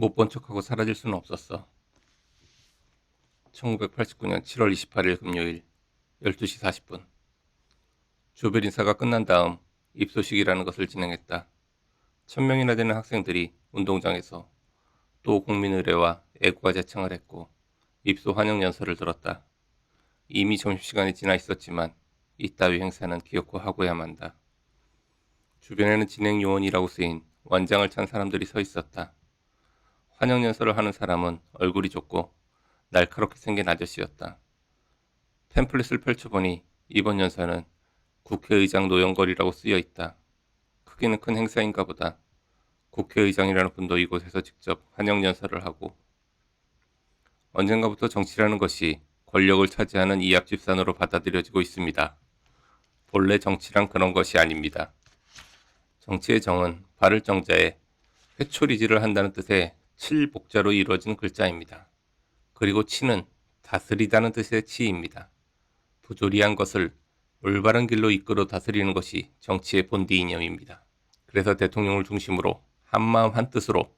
못 본 척하고 사라질 수는 없었어. 1989년 7월 28일 금요일 12시 40분. 조별 인사가 끝난 다음 입소식이라는 것을 진행했다. 천명이나 되는 학생들이 운동장에서 또 국민의례와 애국가 제청을 했고 입소 환영 연설을 들었다. 이미 점심시간이 지나 있었지만 이따위 행사는 기억고 하고야만 한다. 주변에는 진행 요원이라고 쓰인 완장을 찬 사람들이 서 있었다. 환영 연설을 하는 사람은 얼굴이 좁고 날카롭게 생긴 아저씨였다. 팸플릿을 펼쳐보니 이번 연설은 국회의장 노영걸이라고 쓰여 있다. 크기는 큰 행사인가 보다. 국회의장이라는 분도 이곳에서 직접 환영 연설을 하고 언젠가부터 정치라는 것이 권력을 차지하는 이합 집산으로 받아들여지고 있습니다. 본래 정치란 그런 것이 아닙니다. 정치의 정은 바를 정자에 회초리질을 한다는 뜻의 칠복자로 이루어진 글자입니다. 그리고 치는 다스리다는 뜻의 치입니다. 부조리한 것을 올바른 길로 이끌어 다스리는 것이 정치의 본디 이념입니다. 그래서 대통령을 중심으로 한마음 한뜻으로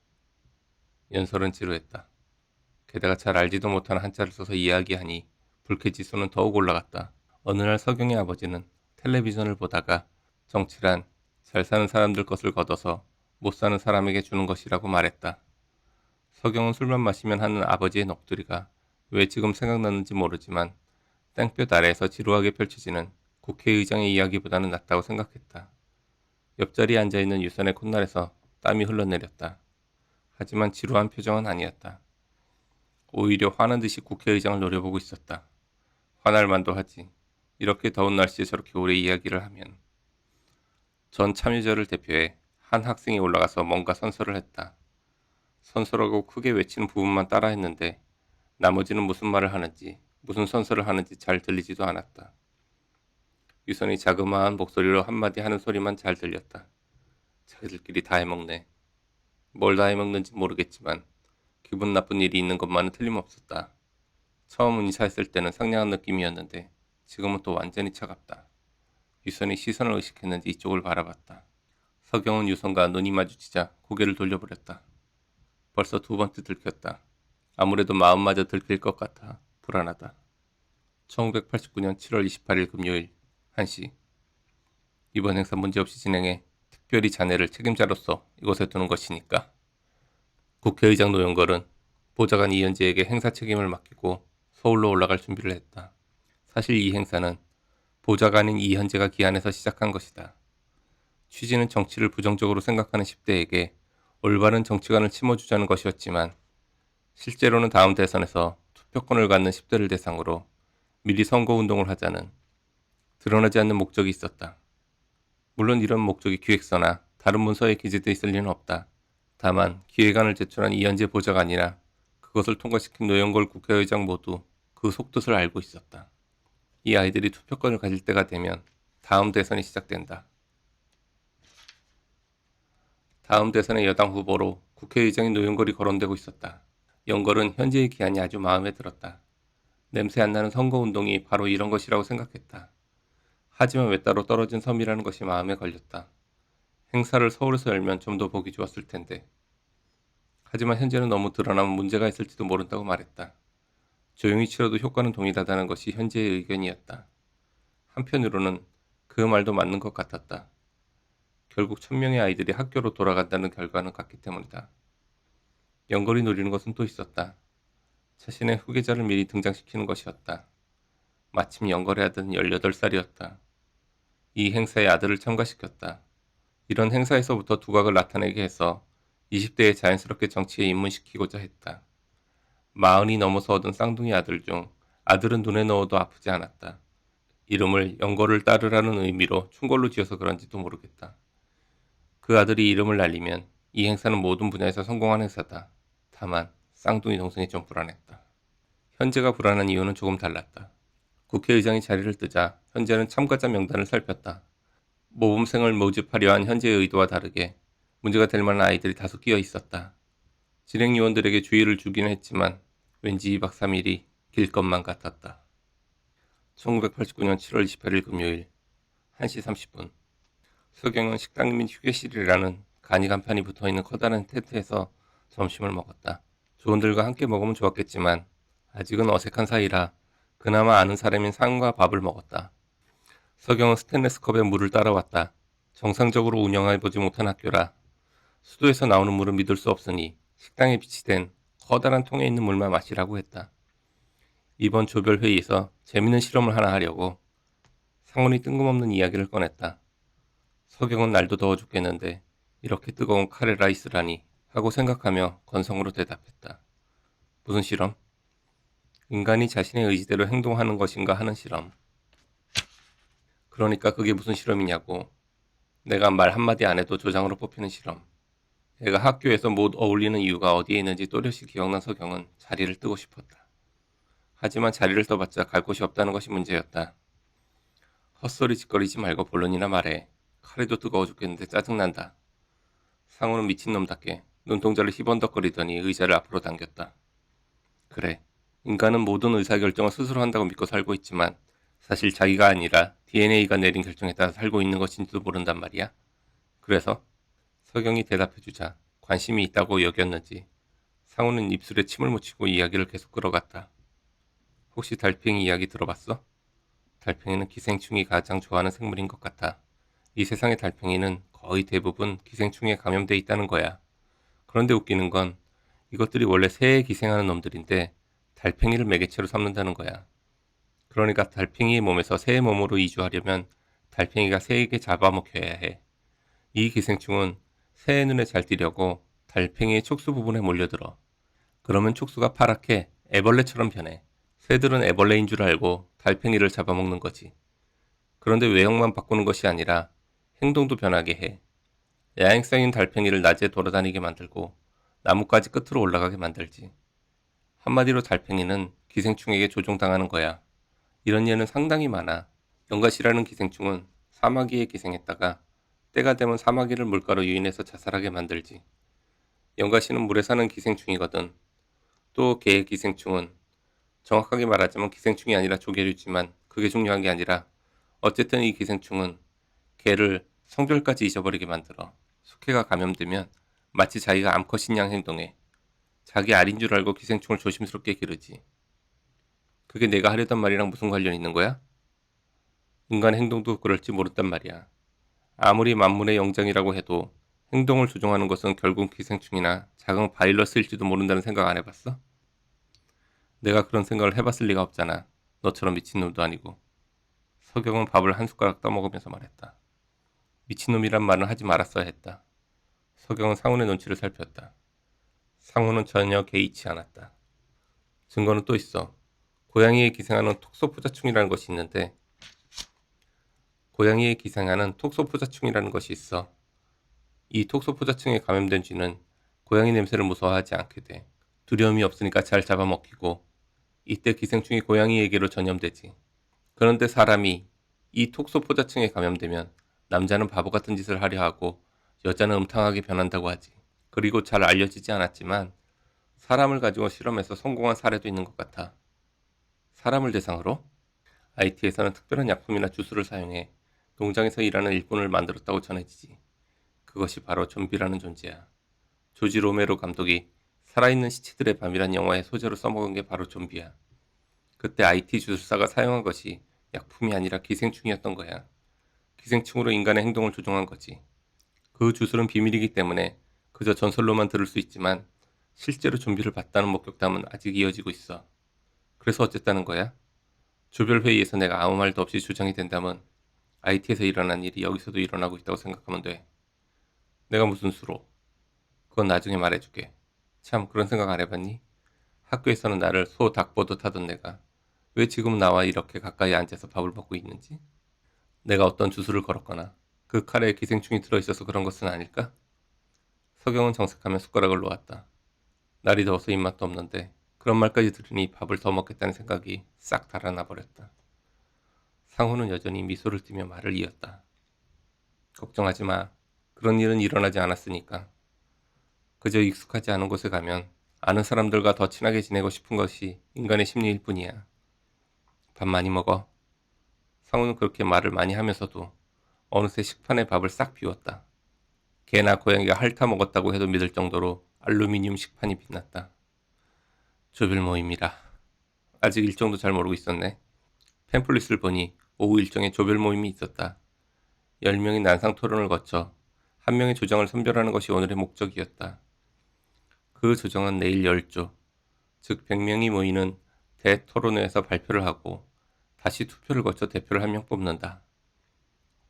연설은 지루했다. 게다가 잘 알지도 못하는 한자를 써서 이야기하니 불쾌지수는 더욱 올라갔다. 어느 날 서경의 아버지는 텔레비전을 보다가 정치란 잘 사는 사람들 것을 걷어서 못 사는 사람에게 주는 것이라고 말했다. 서경은 술만 마시면 하는 아버지의 넋두리가 왜 지금 생각났는지 모르지만 땡볕 아래에서 지루하게 펼쳐지는 국회의장의 이야기보다는 낫다고 생각했다. 옆자리에 앉아있는 유선의 콧날에서 땀이 흘러내렸다. 하지만 지루한 표정은 아니었다. 오히려 화난 듯이 국회의장을 노려보고 있었다. 화날 만도 하지. 이렇게 더운 날씨에 저렇게 오래 이야기를 하면. 전 참여자를 대표해 한 학생이 올라가서 뭔가 선서를 했다. 선서라고 크게 외치는 부분만 따라 했는데 나머지는 무슨 말을 하는지 무슨 선서를 하는지 잘 들리지도 않았다. 유선이 자그마한 목소리로 한마디 하는 소리만 잘 들렸다. 자기들끼리 다 해먹네. 뭘 다 해먹는지 모르겠지만 기분 나쁜 일이 있는 것만은 틀림없었다. 처음 인사했을 때는 상냥한 느낌이었는데 지금은 또 완전히 차갑다. 유선이 시선을 의식했는지 이쪽을 바라봤다. 서경은 유선과 눈이 마주치자 고개를 돌려버렸다. 벌써 두 번째 들켰다. 아무래도 마음마저 들킬 것 같아 불안하다. 1989년 7월 28일 금요일 1시 이번 행사 문제없이 진행해 특별히 자네를 책임자로서 이곳에 두는 것이니까. 국회의장 노영걸은 보좌관 이현재에게 행사 책임을 맡기고 서울로 올라갈 준비를 했다. 사실 이 행사는 보좌관인 이현재가 기한해서 시작한 것이다. 취지는 정치를 부정적으로 생각하는 10대에게 올바른 정치관을 심어주자는 것이었지만 실제로는 다음 대선에서 투표권을 갖는 10대를 대상으로 미리 선거운동을 하자는 드러나지 않는 목적이 있었다. 물론 이런 목적이 기획서나 다른 문서에 기재돼 있을 리는 없다. 다만 기획안을 제출한 이현재 보좌관이나 그것을 통과시킨 노영걸 국회의장 모두 그 속뜻을 알고 있었다. 이 아이들이 투표권을 가질 때가 되면 다음 대선이 시작된다. 다음 대선의 여당 후보로 국회의장인 노영걸이 거론되고 있었다. 영걸은 현재의 기한이 아주 마음에 들었다. 냄새 안 나는 선거운동이 바로 이런 것이라고 생각했다. 하지만 왜 따로 떨어진 섬이라는 것이 마음에 걸렸다. 행사를 서울에서 열면 좀 더 보기 좋았을 텐데. 하지만 현재는 너무 드러나면 문제가 있을지도 모른다고 말했다. 조용히 치러도 효과는 동일하다는 것이 현재의 의견이었다. 한편으로는 그 말도 맞는 것 같았다. 결국 천명의 아이들이 학교로 돌아간다는 결과는 같기 때문이다. 연거리 노리는 것은 또 있었다. 자신의 후계자를 미리 등장시키는 것이었다. 마침 연거래 하던 18살이었다. 이 행사에 아들을 참가시켰다. 이런 행사에서부터 두각을 나타내게 해서 20대에 자연스럽게 정치에 입문시키고자 했다. 마흔이 넘어서 얻은 쌍둥이 아들 중 아들은 눈에 넣어도 아프지 않았다. 이름을 연거를 따르라는 의미로 충골로 지어서 그런지도 모르겠다. 그 아들이 이름을 날리면 이 행사는 모든 분야에서 성공한 행사다. 다만 쌍둥이 동생이 좀 불안했다. 현재가 불안한 이유는 조금 달랐다. 국회의장이 자리를 뜨자 현재는 참가자 명단을 살폈다. 모범생을 모집하려 한 현재의 의도와 다르게 문제가 될 만한 아이들이 다소 끼어 있었다. 진행 요원들에게 주의를 주긴 했지만 왠지 2박 3일이 길 것만 같았다. 1989년 7월 28일 금요일 1시 30분 서경은 식당 및 휴게실이라는 간이 간판이 붙어있는 커다란 텐트에서 점심을 먹었다. 조원들과 함께 먹으면 좋았겠지만 아직은 어색한 사이라 그나마 아는 사람인 상과 밥을 먹었다. 서경은 스테인레스 컵에 물을 따라왔다. 정상적으로 운영해보지 못한 학교라 수도에서 나오는 물은 믿을 수 없으니 식당에 비치된 커다란 통에 있는 물만 마시라고 했다. 이번 조별 회의에서 재밌는 실험을 하나 하려고 상훈이 뜬금없는 이야기를 꺼냈다. 서경은 날도 더워 죽겠는데 이렇게 뜨거운 카레 라이스라니 하고 생각하며 건성으로 대답했다. 무슨 실험? 인간이 자신의 의지대로 행동하는 것인가 하는 실험. 그러니까 그게 무슨 실험이냐고. 내가 말 한마디 안 해도 조장으로 뽑히는 실험. 내가 학교에서 못 어울리는 이유가 어디에 있는지 또렷이 기억난 서경은 자리를 뜨고 싶었다. 하지만 자리를 떠봤자 갈 곳이 없다는 것이 문제였다. 헛소리 짓거리지 말고 본론이나 말해. 카레도 뜨거워 죽겠는데 짜증난다. 상우는 미친놈답게 눈동자를 희번덕거리더니 의자를 앞으로 당겼다. 그래. 인간은 모든 의사결정을 스스로 한다고 믿고 살고 있지만 사실 자기가 아니라 DNA가 내린 결정에 따라 살고 있는 것인지도 모른단 말이야. 그래서 서경이 대답해주자 관심이 있다고 여겼는지 상우는 입술에 침을 묻히고 이야기를 계속 끌어갔다. 혹시 달팽이 이야기 들어봤어? 달팽이는 기생충이 가장 좋아하는 생물인 것 같아. 이 세상의 달팽이는 거의 대부분 기생충에 감염돼 있다는 거야. 그런데 웃기는 건 이것들이 원래 새에 기생하는 놈들인데 달팽이를 매개체로 삼는다는 거야. 그러니까 달팽이의 몸에서 새의 몸으로 이주하려면 달팽이가 새에게 잡아먹혀야 해. 이 기생충은 새의 눈에 잘 띄려고 달팽이의 촉수 부분에 몰려들어. 그러면 촉수가 파랗게 애벌레처럼 변해. 새들은 애벌레인 줄 알고 달팽이를 잡아먹는 거지. 그런데 외형만 바꾸는 것이 아니라 행동도 변하게 해. 야행성인 달팽이를 낮에 돌아다니게 만들고 나뭇가지 끝으로 올라가게 만들지. 한마디로 달팽이는 기생충에게 조종당하는 거야. 이런 예는 상당히 많아. 연가시라는 기생충은 사마귀에 기생했다가 때가 되면 사마귀를 물가로 유인해서 자살하게 만들지. 연가시는 물에 사는 기생충이거든. 또 개의 기생충은 정확하게 말하자면 기생충이 아니라 조개류지만 그게 중요한 게 아니라 어쨌든 이 기생충은 개를 성별까지 잊어버리게 만들어. 숙회가 감염되면 마치 자기가 암컷인 양 행동해. 자기 알인 줄 알고 기생충을 조심스럽게 기르지. 그게 내가 하려던 말이랑 무슨 관련 있는 거야? 인간 행동도 그럴지 모른단 말이야. 아무리 만물의 영장이라고 해도 행동을 조종하는 것은 결국 기생충이나 작은 바이러스일지도 모른다는 생각 안 해봤어? 내가 그런 생각을 해봤을 리가 없잖아. 너처럼 미친놈도 아니고. 서경은 밥을 한 숟가락 떠먹으면서 말했다. 미친놈이란 말은 하지 말았어야 했다. 서경은 상훈의 눈치를 살폈다. 상훈은 전혀 개의치 않았다. 증거는 또 있어. 고양이에 기생하는 톡소포자충이라는 것이 있는데 고양이에 기생하는 톡소포자충이라는 것이 있어. 이 톡소포자충에 감염된 쥐는 고양이 냄새를 무서워하지 않게 돼. 두려움이 없으니까 잘 잡아먹히고 이때 기생충이 고양이에게로 전염되지. 그런데 사람이 이 톡소포자충에 감염되면 남자는 바보 같은 짓을 하려 하고 여자는 음탕하게 변한다고 하지. 그리고 잘 알려지지 않았지만 사람을 가지고 실험해서 성공한 사례도 있는 것 같아. 사람을 대상으로? IT에서는 특별한 약품이나 주스를 사용해 농장에서 일하는 일꾼을 만들었다고 전해지지. 그것이 바로 좀비라는 존재야. 조지 로메로 감독이 살아있는 시체들의 밤이란 영화의 소재로 써먹은 게 바로 좀비야. 그때 IT 주술사가 사용한 것이 약품이 아니라 기생충이었던 거야. 기생충으로 인간의 행동을 조종한 거지. 그 주술은 비밀이기 때문에 그저 전설로만 들을 수 있지만 실제로 좀비를 봤다는 목격담은 아직 이어지고 있어. 그래서 어쨌다는 거야? 조별 회의에서 내가 아무 말도 없이 주장이 된다면 IT에서 일어난 일이 여기서도 일어나고 있다고 생각하면 돼. 내가 무슨 수로? 그건 나중에 말해줄게. 참 그런 생각 안 해봤니? 학교에서는 나를 소 닭보듯 하던 내가 왜 지금 나와 이렇게 가까이 앉아서 밥을 먹고 있는지? 내가 어떤 주술을 걸었거나 그 칼에 기생충이 들어있어서 그런 것은 아닐까? 서경은 정색하며 숟가락을 놓았다. 날이 더워서 입맛도 없는데 그런 말까지 들으니 밥을 더 먹겠다는 생각이 싹 달아나 버렸다. 상호는 여전히 미소를 띠며 말을 이었다. 걱정하지 마. 그런 일은 일어나지 않았으니까. 그저 익숙하지 않은 곳에 가면 아는 사람들과 더 친하게 지내고 싶은 것이 인간의 심리일 뿐이야. 밥 많이 먹어. 상우는 그렇게 말을 많이 하면서도 어느새 식판에 밥을 싹 비웠다. 개나 고양이가 핥아 먹었다고 해도 믿을 정도로 알루미늄 식판이 빛났다. 조별 모임이라. 아직 일정도 잘 모르고 있었네. 팸플릿을 보니 오후 일정에 조별 모임이 있었다. 10명이 난상 토론을 거쳐 한 명의 조정을 선별하는 것이 오늘의 목적이었다. 그 조정은 내일 10조, 즉 100명이 모이는 대토론회에서 발표를 하고 다시 투표를 거쳐 대표를 한 명 뽑는다.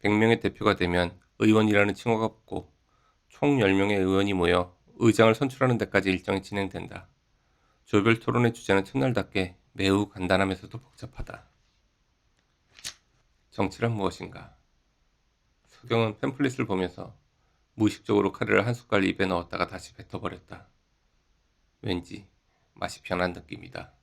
100명의 대표가 되면 의원이라는 칭호가 붙고 총 10명의 의원이 모여 의장을 선출하는 데까지 일정이 진행된다. 조별 토론의 주제는 첫날답게 매우 간단하면서도 복잡하다. 정치란 무엇인가? 서경은 팸플릿을 보면서 무의식적으로 카레를 한 숟갈 입에 넣었다가 다시 뱉어버렸다. 왠지 맛이 변한 느낌이다.